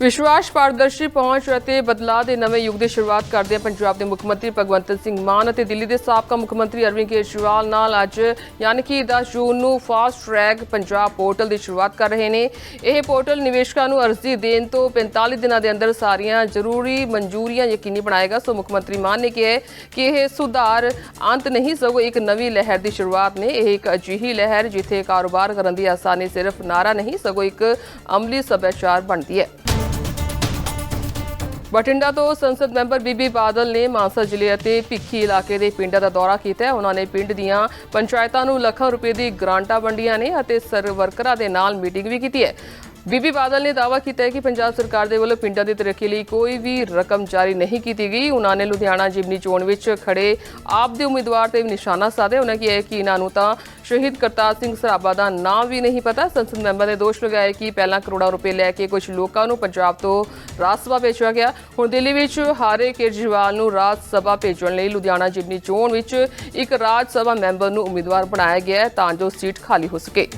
ਵਿਸ਼ਵਾਸ ਪਾਰਦਰਸ਼ੀ ਪਹੁੰਚ ਅਤੇ ਬਦਲਾਅ ਦੇ ਨਵੇਂ ਯੁੱਗ ਦੀ ਸ਼ੁਰੂਆਤ ਕਰਦੇ ਪੰਜਾਬ ਦੇ ਮੁੱਖ ਮੰਤਰੀ ਭਗਵੰਤ ਸਿੰਘ ਮਾਨ ਅਤੇ ਦਿੱਲੀ ਦੇ ਸਾਬਕਾ ਮੁੱਖ ਮੰਤਰੀ ਅਰਵਿੰਦ ਕੇਜਰੀਵਾਲ ਨਾਲ ਅੱਜ ਯਾਨੀ ਕਿ 10 ਜੂਨ ਨੂੰ ਫਾਸਟ ਟਰੈਕ ਪੰਜਾਬ ਪੋਰਟਲ ਦੀ ਸ਼ੁਰੂਆਤ ਕਰ ਰਹੇ ਨੇ। ਇਹ ਪੋਰਟਲ ਨਿਵੇਸ਼ਕਾਂ ਨੂੰ ਅਰਜ਼ੀ ਦੇਣ ਤੋਂ 45 ਦਿਨਾਂ ਦੇ ਅੰਦਰ ਸਾਰੀਆਂ ਜ਼ਰੂਰੀ ਮਨਜ਼ੂਰੀਆਂ ਯਕੀਨੀ ਬਣਾਏਗਾ। ਸੋ ਮੁੱਖ ਮੰਤਰੀ ਮਾਨ ਨੇ ਕਿਹਾ ਕਿ ਇਹ ਸੁਧਾਰ ਅੰਤ ਨਹੀਂ, ਸਗੋਂ ਇੱਕ ਨਵੀਂ ਲਹਿਰ ਦੀ ਸ਼ੁਰੂਆਤ ਨੇ। ਇਹ ਇੱਕ ਅਜਿਹੀ ਲਹਿਰ ਜਿੱਥੇ ਕਾਰੋਬਾਰ ਕਰਨ ਦੀ ਆਸਾਨੀ ਸਿਰਫ ਨਾਰਾ ਨਹੀਂ, ਸਗੋਂ ਇੱਕ ਅਮਲੀ ਸੱਭਿਆਚਾਰ ਬਣਦੀ ਹੈ। ਬਠਿੰਡਾ ਤੋਂ ਸੰਸਦ ਮੈਂਬਰ ਬੀਬੀ ਬਾਦਲ ਨੇ ਮਾਨਸਾ ਜ਼ਿਲ੍ਹੇ ਅਤੇ ਭਿੱਖੀ ਇਲਾਕੇ ਦੇ ਪਿੰਡਾਂ ਦਾ ਦੌਰਾ ਕੀਤਾ ਹੈ। ਉਹਨਾਂ ਨੇ ਪਿੰਡ ਦੀਆਂ ਪੰਚਾਇਤਾਂ ਨੂੰ ਲੱਖਾਂ ਰੁਪਏ ਦੀ ਗ੍ਰਾਂਟਾਂ ਵੰਡੀਆਂ ਨੇ ਅਤੇ ਸਰ ਵਰਕਰਾਂ ਦੇ ਨਾਲ ਮੀਟਿੰਗ ਵੀ ਕੀਤੀ ਹੈ। ਬੀਬੀ ਬਾਦਲ ਨੇ ਦਾਅਵਾ ਕੀਤਾ ਹੈ ਕਿ ਪੰਜਾਬ ਸਰਕਾਰ ਦੇ ਵੱਲੋਂ ਪਿੰਡਾਂ ਦੀ ਤਰੱਕੀ ਲਈ ਕੋਈ ਵੀ ਰਕਮ ਜਾਰੀ ਨਹੀਂ ਕੀਤੀ ਗਈ। ਉਹਨਾਂ ਨੇ ਲੁਧਿਆਣਾ ਜਿਮਨੀ ਚੋਣ ਵਿੱਚ ਖੜੇ ਆਪ ਦੇ ਉਮੀਦਵਾਰ ਤੇ ਵੀ ਨਿਸ਼ਾਨਾ ਸਾਧਿਆ। ਉਹਨਾਂ ਕਿਹਾ ਕਿ ਇਹਨਾਂ ਨੂੰ ਤਾਂ ਸ਼ਹੀਦ ਕਰਤਾਰ ਸਿੰਘ ਸਰਾਭਾ ਦਾ ਨਾਮ ਵੀ ਨਹੀਂ ਪਤਾ। ਸੰਸਦ ਮੈਂਬਰ ਨੇ ਦੋਸ਼ ਲਗਾਇਆ ਕਿ ਪਹਿਲਾਂ ਕਰੋੜਾਂ ਰੁਪਏ ਲੈ ਕੇ ਕੁਝ ਲੋਕਾਂ ਨੂੰ ਪੰਜਾਬ ਤੋਂ ਰਾਜ ਸਭਾ ਭੇਜਿਆ ਗਿਆ। ਹੁਣ ਦਿੱਲੀ ਵਿੱਚ ਹਾਰੇ ਕੇਜਰੀਵਾਲ ਨੂੰ ਰਾਜ ਸਭਾ ਭੇਜਣ ਲਈ ਲੁਧਿਆਣਾ ਜਿਮਨੀ ਚੋਣ ਵਿੱਚ ਇੱਕ ਰਾਜ ਸਭਾ ਮੈਂਬਰ ਨੂੰ ਉਮੀਦਵਾਰ ਬਣਾਇਆ ਗਿਆ ਤਾਂ ਜੋ ਸੀਟ ਖਾਲੀ ਹੋ ਸਕੇ।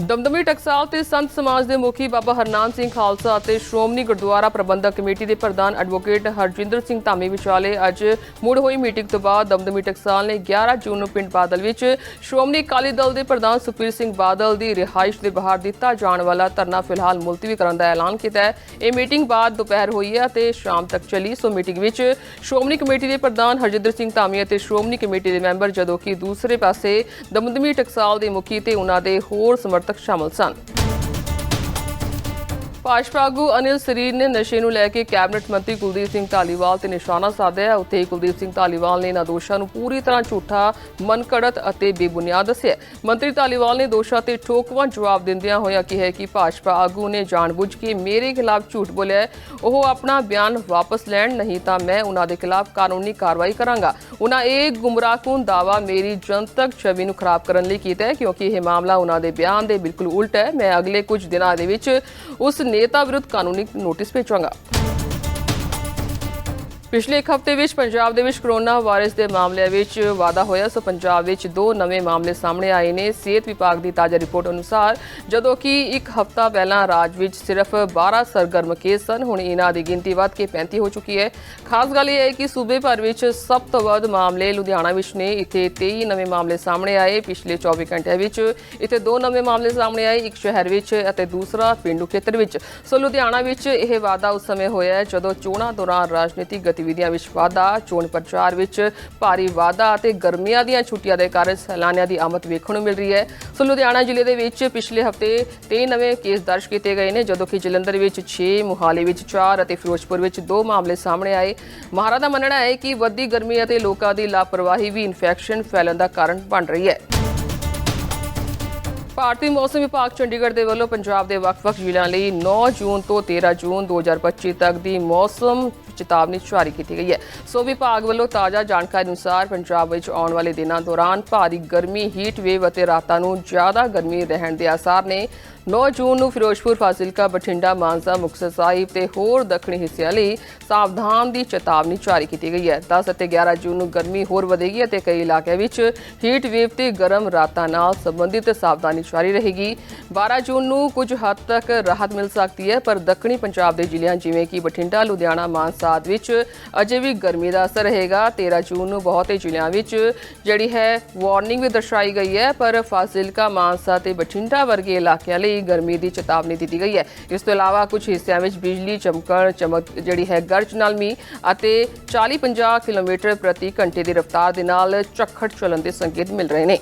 ਦਮਦਮੀ ਟਕਸਾਲ ਤੇ ਸੰਤ ਸਮਾਜ ਦੇ ਮੁਖੀ ਬਾਬਾ ਹਰਨਾਮ ਸਿੰਘ ਖਾਲਸਾ ਅਤੇ ਸ਼੍ਰੋਮਣੀ ਗੁਰਦੁਆਰਾ ਪ੍ਰਬੰਧਕ ਕਮੇਟੀ ਦੇ ਪ੍ਰਧਾਨ ਐਡਵੋਕੇਟ ਹਰਜਿੰਦਰ ਸਿੰਘ ਧਾਮੀ ਵਿਚਾਲੇ ਅੱਜ ਮੁੜ ਹੋਈ ਮੀਟਿੰਗ ਤੋਂ ਬਾਅਦ ਦਮਦਮੀ ਟਕਸਾਲ ਨੇ 11 ਜੂਨ ਨੂੰ ਪਿੰਡ ਬਾਦਲ ਵਿੱਚ ਸ਼੍ਰੋਮਣੀ ਅਕਾਲੀ ਦਲ ਦੇ ਪ੍ਰਧਾਨ ਸੁਖਬੀਰ ਸਿੰਘ ਬਾਦਲ ਦੀ ਰਿਹਾਇਸ਼ ਦੇ ਬਾਹਰ ਦਿੱਤਾ ਜਾਣ ਵਾਲਾ ਧਰਨਾ ਫਿਲਹਾਲ ਮੁਲਤਵੀ ਕਰਨ ਦਾ ਐਲਾਨ ਕੀਤਾ ਹੈ। ਇਹ ਮੀਟਿੰਗ ਬਾਅਦ ਦੁਪਹਿਰ ਹੋਈ ਹੈ ਅਤੇ ਸ਼ਾਮ ਤੱਕ ਚੱਲੀ। ਸੋ ਮੀਟਿੰਗ ਵਿੱਚ ਸ਼੍ਰੋਮਣੀ ਕਮੇਟੀ ਦੇ ਪ੍ਰਧਾਨ ਹਰਜਿੰਦਰ ਸਿੰਘ ਧਾਮੀ ਅਤੇ ਸ਼੍ਰੋਮਣੀ ਕਮੇਟੀ ਦੇ ਮੈਂਬਰ, ਜਦੋਂ ਕਿ ਦੂਸਰੇ ਪਾਸੇ ਦਮਦਮੀ ਟਕਸਾਲ ਦੇ ਮੁਖੀ ਤੇ ਉਹਨਾਂ ਦੇ ਹੋਰ ਸਮਰਥਕ ਤੱਕ ਸ਼ਾਮਲ ਸਨ ਭਾਜਪਾ ਆਗੂ ਅਨਿਲ ਸਰੀਰ ਨੇ ਨਸ਼ੇ ਨੂੰ ਲੈ ਕੇ ਕੈਬਨਿਟ ਮੰਤਰੀ ਕੁਲਦੀਪ ਸਿੰਘ ਧਾਲੀਵਾਲ ਤੇ ਨਿਸ਼ਾਨਾ ਸਾਧਿਆ ਹੈ। ਉੱਥੇ ਹੀ ਕੁਲਦੀਪ ਸਿੰਘ ਧਾਲੀਵਾਲ ਨੇ ਇਹਨਾਂ ਦੋਸ਼ਾਂ ਨੂੰ ਪੂਰੀ ਤਰ੍ਹਾਂ ਝੂਠਾ, ਮਨਕੜਤ ਅਤੇ ਬੇਬੁਨਿਆਦ ਦੱਸਿਆ ਮੰਤਰੀ ਧਾਲੀਵਾਲ ਨੇ ਦੋਸ਼ਾਂ ਤੇ ਠੋਕਵਾਂ ਜਵਾਬ ਦਿੰਦਿਆਂ ਹੋਇਆ ਕਿਹਾ ਕਿ ਭਾਜਪਾ ਆਗੂ ਨੇ ਜਾਣਬੁੱਝ ਕੇ ਮੇਰੇ ਖਿਲਾਫ ਝੂਠ ਬੋਲਿਆ ਉਹ ਆਪਣਾ ਬਿਆਨ ਵਾਪਸ ਲੈਣ ਨਹੀਂ ਤਾਂ ਮੈਂ ਉਹਨਾਂ ਦੇ ਖਿਲਾਫ ਕਾਨੂੰਨੀ ਕਾਰਵਾਈ ਕਰਾਂਗਾ। ਉਹਨਾਂ ਇਹ ਗੁੰਮਰਾਹਕੁਨ ਦਾਵਾ ਮੇਰੀ ਜਨਤਕ ਛਵੀ ਨੂੰ ਖਰਾਬ ਕਰਨ ਲਈ ਕੀਤਾ ਹੈ, ਕਿਉਂਕਿ ਇਹ ਮਾਮਲਾ ਉਹਨਾਂ ਦੇ ਬਿਆਨ ਦੇ ਬਿਲਕੁਲ ਉਲਟ ਹੈ। ਮੈਂ ਅਗਲੇ ਕੁਝ ਦਿਨਾਂ ਦੇ ਵਿੱਚ ਉਸ ਨੇਤਾ ਵਿਰੁੱਧ ਕਾਨੂੰਨੀ ਨੋਟਿਸ ਭੇਜਾਂਗਾ ਪਿਛਲੇ ਇੱਕ ਹਫ਼ਤੇ ਵਿੱਚ ਪੰਜਾਬ ਦੇ ਵਿੱਚ ਕਰੋਨਾ ਵਾਇਰਸ ਦੇ ਮਾਮਲਿਆਂ ਵਿੱਚ ਵਾਧਾ ਹੋਇਆ। ਸੋ ਪੰਜਾਬ ਵਿੱਚ ਦੋ ਨਵੇਂ ਮਾਮਲੇ ਸਾਹਮਣੇ ਆਏ ਨੇ। ਸਿਹਤ ਵਿਭਾਗ ਦੀ ਤਾਜ਼ਾ ਰਿਪੋਰਟ ਅਨੁਸਾਰ ਜਦੋਂ ਕਿ ਇੱਕ ਹਫ਼ਤਾ ਪਹਿਲਾਂ ਰਾਜ ਵਿੱਚ ਸਿਰਫ 12 ਸਰਗਰਮ ਕੇਸ ਸਨ, ਹੁਣ ਇਹਨਾਂ ਦੀ ਗਿਣਤੀ ਵੱਧ ਕੇ 35 ਹੋ ਚੁੱਕੀ ਹੈ। ਖਾਸ ਗੱਲ ਇਹ ਹੈ ਕਿ ਸੂਬੇ ਭਰ ਵਿੱਚ ਸਭ ਤੋਂ ਵੱਧ ਮਾਮਲੇ ਲੁਧਿਆਣਾ ਵਿੱਚ ਨੇ। ਇੱਥੇ 23 ਨਵੇਂ ਮਾਮਲੇ ਸਾਹਮਣੇ ਆਏ। ਪਿਛਲੇ 24 ਘੰਟਿਆਂ ਵਿੱਚ ਇੱਥੇ ਦੋ ਨਵੇਂ ਮਾਮਲੇ ਸਾਹਮਣੇ ਆਏ, ਇੱਕ ਸ਼ਹਿਰ ਵਿੱਚ ਅਤੇ ਦੂਸਰਾ ਪਿੰਡੂ ਖੇਤਰ ਵਿੱਚ। ਸੋ ਲੁਧਿਆਣਾ ਵਿੱਚ ਇਹ ਵਾਧਾ ਉਸ ਸਮੇਂ ਹੋਇਆ ਜਦੋਂ ਚੋਣਾਂ ਦੌਰਾਨ ਰਾਜਨੀਤਿਕ ਗਤੀਵਿਧੀਆਂ ਵਿੱਚ ਵਾਧਾ, ਚੋਣ ਪ੍ਰਚਾਰ ਵਿੱਚ ਭਾਰੀ ਵਾਧਾ ਅਤੇ ਗਰਮੀਆਂ ਦੀਆਂ ਛੁੱਟੀਆਂ ਦੇ ਕਾਰਨ ਸੈਲਾਨੀਆਂ ਦੀ ਆਮਦ ਵੇਖਣ ਨੂੰ ਮਿਲ ਰਹੀ ਹੈ। ਸੋ ਲੁਧਿਆਣਾ ਜ਼ਿਲ੍ਹੇ ਦੇ ਵਿੱਚ ਪਿਛਲੇ ਹਫ਼ਤੇ 23 ਨਵੇਂ ਕੇਸ ਦਰਜ ਕੀਤੇ ਗਏ ਨੇ, ਜਦੋਂ ਕਿ ਜਲੰਧਰ ਵਿੱਚ 6 ਮੁਹਾਲੀ ਵਿੱਚ 4 ਅਤੇ ਫਿਰੋਜ਼ਪੁਰ ਵਿੱਚ 2 ਮਾਮਲੇ ਸਾਹਮਣੇ ਆਏ। ਮਹਾਰਾ ਦਾ ਮੰਨਣਾ ਹੈ ਕਿ ਵੱਧਦੀ ਗਰਮੀ ਅਤੇ ਲੋਕਾਂ ਦੀ ਲਾਪਰਵਾਹੀ ਵੀ ਇਨਫੈਕਸ਼ਨ ਫੈਲਣ ਦਾ ਕਾਰਨ ਬਣ ਰਹੀ ਹੈ। ਭਾਰਤੀ ਮੌਸਮ ਵਿਭਾਗ ਚੰਡੀਗੜ੍ਹ ਦੇ ਵੱਲੋਂ ਪੰਜਾਬ ਦੇ ਵੱਖ-ਵੱਖ ਜ਼ਿਲ੍ਹਿਆਂ ਲਈ 9 ਜੂਨ ਤੋਂ 13 ਜੂਨ 2025 ਤੱਕ ਦੀ ਮੌਸਮ ਚੇਤਾਵਨੀ ਜਾਰੀ ਕੀਤੀ ਗਈ ਹੈ। ਸੋ ਵਿਭਾਗ ਵੱਲੋਂ ਤਾਜ਼ਾ ਜਾਣਕਾਰੀ ਅਨੁਸਾਰ ਪੰਜਾਬ ਵਿੱਚ ਆਉਣ ਵਾਲੇ ਦਿਨਾਂ ਦੌਰਾਨ ਭਾਰੀ ਗਰਮੀ ਹੀਟ ਵੇਵ ਅਤੇ ਰਾਤਾਂ ਨੂੰ ਜ਼ਿਆਦਾ ਗਰਮੀ ਰਹਿਣ ਦੇ ਆਸਾਰ ਨੇ। 9 ਜੂਨ ਨੂੰ ਫਿਰੋਜ਼ਪੁਰ ਫਾਜ਼ਿਲਕਾ, ਬਠਿੰਡਾ, ਮਾਨਸਾ, ਮੁਕਤਸਰ ਸਾਹਿਬ ਤੇ ਹੋਰ ਦੱਖਣੀ ਹਿੱਸਿਆਂ ਲਈ ਸਾਵਧਾਨ ਦੀ ਚੇਤਾਵਨੀ ਜਾਰੀ ਕੀਤੀ ਗਈ ਹੈ। 10 ਅਤੇ 11 ਜੂਨ ਨੂੰ ਗਰਮੀ ਹੋਰ ਵਧੇਗੀ ਅਤੇ ਕਈ ਇਲਾਕਿਆਂ ਵਿੱਚ ਹੀਟ ਵੇਵ ਤੇ ਗਰਮ ਰਾਤਾਂ ਨਾਲ ਸੰਬੰਧਿਤ ਸਾਵਧਾਨੀ ਜਾਰੀ ਰਹੇਗੀ। 12 ਜੂਨ ਨੂੰ ਕੁਝ ਹੱਦ ਤੱਕ ਰਾਹਤ ਮਿਲ ਸਕਦੀ ਹੈ, ਪਰ ਦੱਖਣੀ ਪੰਜਾਬ ਦੇ ਜ਼ਿਲ੍ਹਿਆਂ ਜਿਵੇਂ ਕਿ ਬਠਿੰਡਾ, ਲੁਧਿਆਣਾ, ਮਾਨਸਾ ਵਿੱਚ ਅਜੇ ਵੀ ਗਰਮੀ ਦਾ ਅਸਰ ਰਹੇਗਾ। 13 ਜੂਨ ਨੂੰ ਬਹੁਤੇ ਜ਼ਿਲ੍ਹਿਆਂ ਵਿੱਚ ਜਿਹੜੀ ਹੈ ਵਾਰਨਿੰਗ ਵੀ ਦਰਸਾਈ ਗਈ ਹੈ, ਪਰ ਫਾਜ਼ਿਲਕਾ, ਮਾਨਸਾ ਤੇ ਬਠਿੰਡਾ ਵਰਗੇ ਇਲਾਕਿਆਂ ਲਈ ਗਰਮੀ ਦੀ ਚੇਤਾਵਨੀ ਦਿੱਤੀ ਗਈ ਹੈ। ਇਸ ਤੋਂ ਇਲਾਵਾ ਕੁਝ ਹਿੱਸਿਆਂ ਵਿੱਚ ਬਿਜਲੀ, ਚਮਕਣ, ਚਮਕ ਜਿਹੜੀ ਹੈ ਗਰਜ ਨਾਲ ਮੀਂਹ ਅਤੇ 40-50 ਕਿਲੋਮੀਟਰ ਪ੍ਰਤੀ ਘੰਟੇ ਦੀ ਰਫ਼ਤਾਰ ਦੇ ਨਾਲ ਝੱਖੜ ਚੱਲਣ ਦੇ ਸੰਕੇਤ ਮਿਲ ਰਹੇ ਨੇ।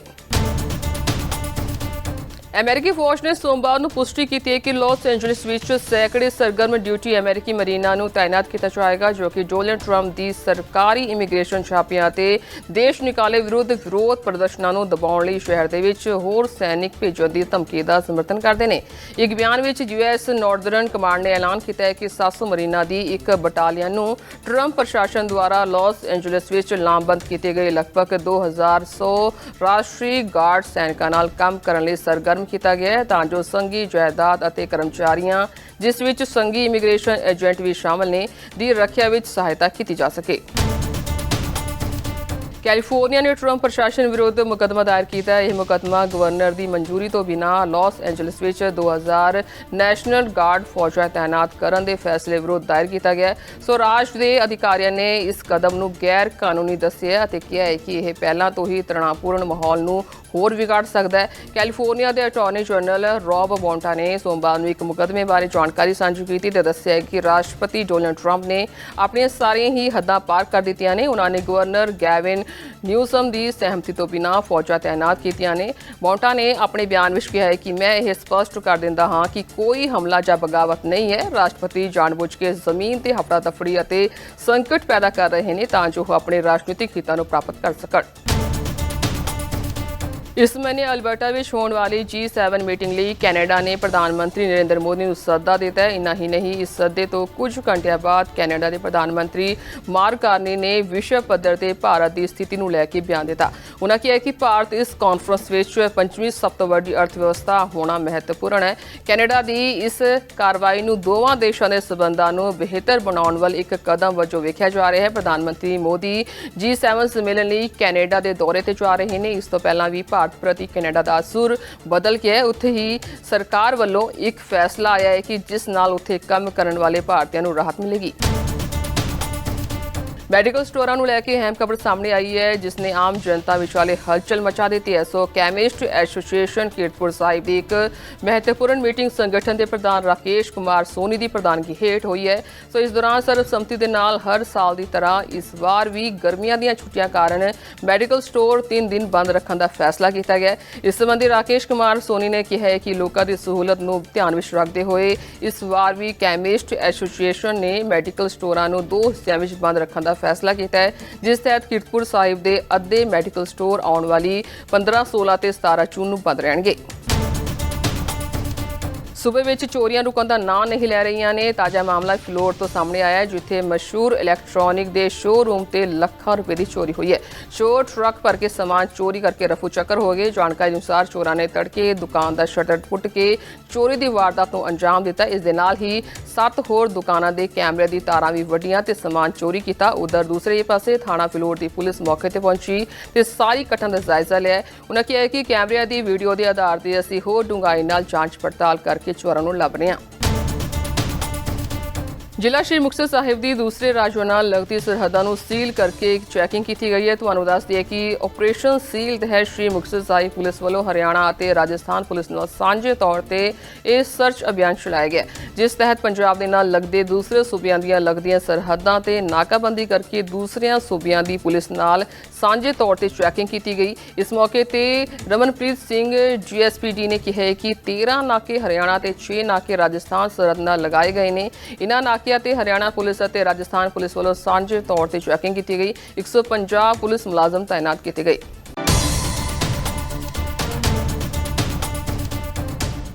ਅਮਰੀਕੀ ਫੌਜ ਨੇ ਸੋਮਵਾਰ ਨੂੰ ਪੁਸ਼ਟੀ ਕੀਤੀ ਹੈ ਕਿ ਲਾਸ ਐਂਜਲਸ ਵਿੱਚ ਸੈਂਕੜੇ ਸਰਗਰਮ ਡਿਊਟੀ ਅਮਰੀਕੀ ਮਰੀਨਾਂ ਨੂੰ ਤਾਇਨਾਤ ਕੀਤਾ ਜਾਏਗਾ, ਜੋ ਕਿ ਡੋਨਲਡ ਟਰੰਪ ਦੀ ਸਰਕਾਰੀ ਇਮੀਗ੍ਰੇਸ਼ਨ ਛਾਪਿਆਂ ਤੇ ਦੇਸ਼ ਨਿਕਾਲੇ ਵਿਰੁੱਧ ਵਿਰੋਧ ਪ੍ਰਦਰਸ਼ਨਾਂ ਨੂੰ ਦਬਾਉਣ ਲਈ ਸ਼ਹਿਰ ਦੇ ਵਿੱਚ ਹੋਰ ਸੈਨਿਕ ਭੇਜਣ ਦੀ ਧਮਕੀ ਦਾ ਸਮਰਥਨ ਕਰਦੇ ਨੇ। ਇੱਕ ਬਿਆਨ ਵਿੱਚ ਯੂਐਸ ਨਾਰਦਰਨ ਕਮਾਂਡ ਨੇ ਐਲਾਨ ਕੀਤਾ ਹੈ ਕਿ 700 ਮਰੀਨਾਂ ਦੀ ਇੱਕ ਬਟਾਲੀਅਨ ਨੂੰ ਟਰੰਪ ਪ੍ਰਸ਼ਾਸਨ ਦੁਆਰਾ ਲਾਸ ਐਂਜਲਸ ਵਿੱਚ ਲਾਮਬੰਦ ਕੀਤੇ ਗਏ ਲਗਭਗ 2100 ਰਾਸ਼ਟਰੀ ਗਾਰਡ ਸੈਨਿਕਾਂ ਨਾਲ ਕੰਮ ਕਰਨ ਲਈ ਸਰਗਰਮ ਕੀਤਾ ਗਿਆ ਹੈ ਤਾਂ ਜੋ ਸੰਘੀ ਜਾਇਦਾਦ ਅਤੇ ਕਰਮਚਾਰੀਆਂ, ਜਿਸ ਵਿੱਚ ਸੰਘੀ ਇਮੀਗ੍ਰੇਸ਼ਨ ਏਜੰਟ ਵੀ ਸ਼ਾਮਲ ਨੇ, ਦੀ ਰੱਖਿਆ ਵਿੱਚ ਸਹਾਇਤਾ ਕੀਤੀ ਜਾ ਸਕੇ। ਕੈਲੀਫੋਰਨੀਆ ਨੇ ਟਰੰਪ ਪ੍ਰਸ਼ਾਸਨ ਵਿਰੁੱਧ ਮੁਕੱਦਮਾ ਦਾਇਰ ਕੀਤਾ। ਹੈ ਇਹ ਮੁਕੱਦਮਾ ਗਵਰਨਰ ਦੀ ਮਨਜ਼ੂਰੀ ਤੋਂ ਬਿਨਾਂ ਲਾਸ ਐਂਜਲਸ ਵਿੱਚ 2000 ਨੈਸ਼ਨਲ ਗਾਰਡ ਫੌਜਾਂ ਤਾਇਨਾਤ ਕਰਨ ਦੇ ਫੈਸਲੇ ਵਿਰੁੱਧ ਦਾਇਰ ਕੀਤਾ ਗਿਆ ਹੈ। ਸੋ ਰਾਜ ਦੇ ਅਧਿਕਾਰੀਆਂ ਨੇ ਇਸ ਕਦਮ ਨੂੰ ਗੈਰ ਕਾਨੂੰਨੀ ਦੱਸਿਆ ਅਤੇ ਕਿਹਾ ਹੈ ਕਿ ਇਹ ਪਹਿਲਾਂ ਤੋਂ ਹੀ ਤਣਾਅਪੂਰਨ ਮਾਹੌਲ ਨੂੰ ਹੋਰ ਵਿਗਾੜ ਸਕਦਾ ਹੈ। ਕੈਲੀਫੋਰਨੀਆ ਦੇ ਅਟਾਰਨੀ ਜਨਰਲ ਰੌਬ ਬੌਂਟਾ ਨੇ ਸੋਮਵਾਰ ਨੂੰ ਇੱਕ ਮੁਕੱਦਮੇ ਬਾਰੇ ਜਾਣਕਾਰੀ ਸਾਂਝੀ ਕੀਤੀ ਤੇ ਦੱਸਿਆ ਕਿ ਰਾਸ਼ਟਰਪਤੀ ਡੋਨਲਡ ਟਰੰਪ ਨੇ ਆਪਣੀਆਂ ਸਾਰੀਆਂ ਹੀ ਹੱਦਾਂ ਪਾਰ ਕਰ ਦਿੱਤੀਆਂ ਨੇ। ਉਹਨਾਂ ਨੇ ਗਵਰਨਰ ਗੈਵਿਨ ਨਿਊਸਮ ਦੀ ਸਹਿਮਤੀ ਤੋਂ ਬਿਨਾਂ ਫੌਜਾਂ ਤਾਇਨਾਤ ਕੀਤੀਆਂ ਨੇ। ਬੌਂਟਾ ਨੇ ਆਪਣੇ ਬਿਆਨ ਵਿੱਚ ਕਿਹਾ ਹੈ ਕਿ ਮੈਂ ਇਹ ਸਪਸ਼ਟ ਕਰ ਦਿੰਦਾ ਹਾਂ ਕਿ ਕੋਈ ਹਮਲਾ ਜਾਂ ਬਗਾਵਤ ਨਹੀਂ ਹੈ। ਰਾਸ਼ਟਰਪਤੀ ਜਾਣਬੁੱਝ ਕੇ ਜ਼ਮੀਨ ਤੇ ਹਫੜਾ ਤਫੜੀ ਅਤੇ ਸੰਕਟ ਪੈਦਾ ਕਰ ਰਹੇ ਨੇ ਤਾਂ ਜੋ ਉਹ ਆਪਣੇ ਰਾਜਨੀਤਿਕ ਹਿੱਤਾਂ ਨੂੰ ਪ੍ਰਾਪਤ ਕਰ ਸਕਣ। ਇਸ ਮਹੀਨੇ ਅਲਬਰਟਾ ਵਿੱਚ ਹੋਣ ਵਾਲੀ G7 ਮੀਟਿੰਗ ਲਈ ਕੈਨੇਡਾ ਨੇ ਪ੍ਰਧਾਨ ਮੰਤਰੀ ਨਰਿੰਦਰ ਮੋਦੀ ਨੂੰ ਸੱਦਾ ਦਿੱਤਾ ਹੈ। ਇੰਨਾ ਹੀ ਨਹੀਂ, ਇਸ ਸੱਦੇ ਤੋਂ ਕੁਝ ਘੰਟਿਆਂ ਬਾਅਦ ਕੈਨੇਡਾ ਦੇ ਪ੍ਰਧਾਨ ਮੰਤਰੀ ਮਾਰਕ ਕਾਰਨੀ ਨੇ ਵਿਸ਼ਵ ਪੱਧਰ ਤੇ ਭਾਰਤ ਦੀ ਸਥਿਤੀ ਨੂੰ ਲੈ ਕੇ ਬਿਆਨ ਦਿੱਤਾ। ਉਹਨਾਂ ਕਿਹਾ ਕਿ ਭਾਰਤ ਇਸ ਕਾਨਫਰੰਸ ਵਿੱਚ ਪੰਜਵੀਂ ਸਭ ਤੋਂ ਵੱਡੀ ਅਰਥਵਿਵਸਥਾ ਹੋਣਾ ਮਹੱਤਵਪੂਰਨ ਹੈ। ਕੈਨੇਡਾ ਦੀ ਇਸ ਕਾਰਵਾਈ ਨੂੰ ਦੋਵਾਂ ਦੇਸ਼ਾਂ ਦੇ ਸਬੰਧਾਂ ਨੂੰ ਬਿਹਤਰ ਬਣਾਉਣ ਵੱਲ ਇੱਕ ਕਦਮ ਵਜੋਂ ਵੇਖਿਆ ਜਾ ਰਿਹਾ ਹੈ। ਪ੍ਰਧਾਨ ਮੰਤਰੀ ਮੋਦੀ G7 ਸੰਮੇਲਨ ਲਈ ਕੈਨੇਡਾ ਦੇ ਦੌਰੇ ਤੇ ਜਾ ਰਹੇ ਨੇ। ਇਸ ਤੋਂ ਪਹਿਲਾਂ ਵੀ ਭਾਰਤ ਪ੍ਰਤੀ ਕੈਨੇਡਾ ਦਾ ਸੁਰ ਬਦਲ ਗਿਆ ਹੈ। ਉੱਥੇ ਹੀ ਸਰਕਾਰ ਵੱਲੋਂ ਇੱਕ ਫੈਸਲਾ ਆਇਆ ਹੈ ਕਿ ਜਿਸ ਨਾਲ ਉੱਥੇ ਕੰਮ ਕਰਨ ਵਾਲੇ ਭਾਰਤੀਆਂ ਨੂੰ ਰਾਹਤ ਮਿਲੇਗੀ। ਮੈਡੀਕਲ ਸਟੋਰਾਂ ਨੂੰ ਲੈ ਕੇ ਅਹਿਮ ਖਬਰ ਸਾਹਮਣੇ ਆਈ ਹੈ, ਜਿਸ ਨੇ ਆਮ ਜਨਤਾ ਵਿਚਾਲੇ ਹਲਚਲ ਮਚਾ ਦਿੱਤੀ ਹੈ। So chemist association Kiratpur Sahib ਦੀ ਇੱਕ ਮਹੱਤਵਪੂਰਨ ਮੀਟਿੰਗ ਸੰਗਠਨ ਦੇ ਪ੍ਰਧਾਨ ਰਾਕੇਸ਼ ਕੁਮਾਰ ਸੋਨੀ ਦੀ ਪ੍ਰਧਾਨਗੀ ਹੇਠ ਹੋਈ ਹੈ। ਸੋ ਇਸ ਦੌਰਾਨ ਸਰਬਸੰਮਤੀ ਦੇ ਨਾਲ ਹਰ ਸਾਲ ਦੀ ਤਰ੍ਹਾਂ ਇਸ ਵਾਰ ਵੀ ਗਰਮੀਆਂ ਦੀਆਂ ਛੁੱਟੀਆਂ ਕਾਰਨ ਮੈਡੀਕਲ ਸਟੋਰ 3 ਦਿਨ ਬੰਦ ਰੱਖਣ ਦਾ ਫੈਸਲਾ ਕੀਤਾ ਗਿਆ ਇਸ ਸੰਬੰਧੀ ਰਾਕੇਸ਼ ਕੁਮਾਰ ਸੋਨੀ ਨੇ ਕਿਹਾ ਹੈ ਕਿ ਲੋਕਾਂ ਦੀ ਸਹੂਲਤ ਨੂੰ ਧਿਆਨ ਵਿੱਚ ਰੱਖਦੇ ਹੋਏ ਇਸ ਵਾਰ ਵੀ ਕੈਮਿਸਟ ਐਸੋਸੀਏਸ਼ਨ ਨੇ ਮੈਡੀਕਲ ਸਟੋਰਾਂ ਨੂੰ ਦੋ ਹਿੱਸਿਆਂ ਵਿੱਚ ਬੰਦ ਰੱਖਣ ਦਾ ਫੈਸਲਾ ਕੀਤਾ ਹੈ, ਜਿਸ ਤਹਿਤ ਕੀਰਤਪੁਰ ਸਾਹਿਬ ਦੇ ਅੱਧੇ ਮੈਡੀਕਲ ਸਟੋਰ ਆਉਣ ਵਾਲੀ 15 16 ਤੇ 17 ਜੂਨ ਨੂੰ ਬੰਦ ਰਹਿਣਗੇ। ਸੂਬੇ ਵਿੱਚ ਚੋਰੀਆਂ ਰੁਕਣ ਦਾ ਨਾਂ ਨਹੀਂ ਲੈ ਰਹੀਆਂ ਨੇ। ਤਾਜ਼ਾ ਮਾਮਲਾ ਫਲੋਰ ਤੋਂ ਸਾਹਮਣੇ ਆਇਆ ਹੈ, ਜਿੱਥੇ ਮਸ਼ਹੂਰ ਇਲੈਕਟ੍ਰੋਨਿਕ ਦੇ ਸ਼ੋਰੂਮ ਤੇ ਲੱਖਾਂ ਰੁਪਏ ਦੀ ਚੋਰੀ ਹੋਈ ਹੈ। ਚੋਰ ਟਰੱਕ ਭਰ ਕੇ ਸਮਾਨ ਚੋਰੀ ਕਰਕੇ ਰਫੂ ਚੱਕਰ ਹੋ ਗਏ। ਜਾਣਕਾਰੀ ਅਨੁਸਾਰ ਚੋਰਾਂ ਨੇ ਤੜਕੇ ਦੁਕਾਨ ਦਾ ਸ਼ਟਰ ਟੁੱਟ ਕੇ ਚੋਰੀ ਦੀ ਵਾਰਦਾਤ ਨੂੰ ਅੰਜਾਮ ਦਿੱਤਾ। ਇਸ ਦੇ ਨਾਲ ਹੀ ਸੱਤ ਹੋਰ ਦੁਕਾਨਾਂ ਦੇ ਕੈਮਰੇ ਦੀ ਤਾਰਾਂ ਵੀ ਵੱਡੀਆਂ ਤੇ ਸਮਾਨ ਚੋਰੀ ਕੀਤਾ। ਉਧਰ ਦੂਸਰੇ ਪਾਸੇ ਥਾਣਾ ਫਿਲੌਰ ਦੀ ਪੁਲਿਸ ਮੌਕੇ ਤੇ ਪਹੁੰਚੀ ਤੇ ਸਾਰੀ ਘਟਨਾ ਦਾ ਜਾਇਜ਼ਾ ਲਿਆ ਉਹਨਾਂ ਕਿਹਾ ਕਿ ਕੈਮਰਿਆਂ ਦੀ ਵੀਡੀਓ ਦੇ ਆਧਾਰ ਤੇ ਅਸੀਂ ਹੋਰ ਡੂੰਘਾਈ ਨਾਲ ਜਾਂਚ ਪੜਤਾਲ ਕਰਕੇ ਚੋਰਾਂ ਨੂੰ ਲੱਭ ਰਹੇ ਹਾਂ। ਜ਼ਿਲ੍ਹਾ ਸ਼੍ਰੀ ਮੁਕਤਸਰ ਸਾਹਿਬ ਦੀ ਦੂਸਰੇ ਰਾਜਾਂ ਨਾਲ ਲੱਗਦੀ ਸਰਹੱਦਾਂ ਨੂੰ ਸੀਲ ਕਰਕੇ ਇੱਕ ਚੈਕਿੰਗ ਕੀਤੀ ਗਈ ਹੈ। ਤੁਹਾਨੂੰ ਦੱਸ ਦਈਏ ਕਿ ਆਪਰੇਸ਼ਨ ਸੀਲ ਤਹਿਤ ਸ਼੍ਰੀ ਮੁਕਤਸਰ ਸਾਹਿਬ ਪੁਲਿਸ ਵੱਲੋਂ ਹਰਿਆਣਾ ਅਤੇ ਰਾਜਸਥਾਨ ਪੁਲਿਸ ਨਾਲ ਸਾਂਝੇ ਤੌਰ ਤੇ ਇਹ ਸਰਚ ਅਭਿਆਨ ਚਲਾਇਆ ਗਿਆ ਜਿਸ ਤਹਿਤ ਪੰਜਾਬ ਦੇ ਨਾਲ ਲੱਗਦੇ ਦੂਸਰੇ ਸੂਬਿਆਂ ਦੀਆਂ ਲੱਗਦੀਆਂ ਸਰਹੱਦਾਂ ਤੇ ਨਾਕਾਬੰਦੀ ਕਰਕੇ ਦੂਸਰਿਆਂ ਸੂਬਿਆਂ ਦੀ ਪੁਲਿਸ ਨਾਲ ਸਾਂਝੇ ਤੌਰ ਤੇ ਚੈਕਿੰਗ ਕੀਤੀ ਗਈ। ਇਸ ਮੌਕੇ ਤੇ ਰਮਨਪ੍ਰੀਤ ਸਿੰਘ ਜੀਐਸਪੀਡੀ ਨੇ ਕਿਹਾ ਹੈ ਕਿ 13 ਨਾਕੇ ਹਰਿਆਣਾ ਤੇ 6 ਨਾਕੇ ਰਾਜਸਥਾਨ ਸਰਹੱਦ ਨਾਲ ਲਗਾਏ ਗਏ ਨੇ। ਇਹਨਾਂ ਨਾਕਿਆਂ ਤੇ ਹਰਿਆਣਾ ਪੁਲਿਸ ਅਤੇ ਰਾਜਸਥਾਨ ਪੁਲਿਸ ਵੱਲੋਂ ਸਾਂਝੇ ਤੌਰ ਤੇ ਚੈਕਿੰਗ ਕੀਤੀ ਗਈ। 150 ਪੁਲਿਸ ਮੁਲਾਜ਼ਮ ਤਾਇਨਾਤ ਕੀਤੇ ਗਏ।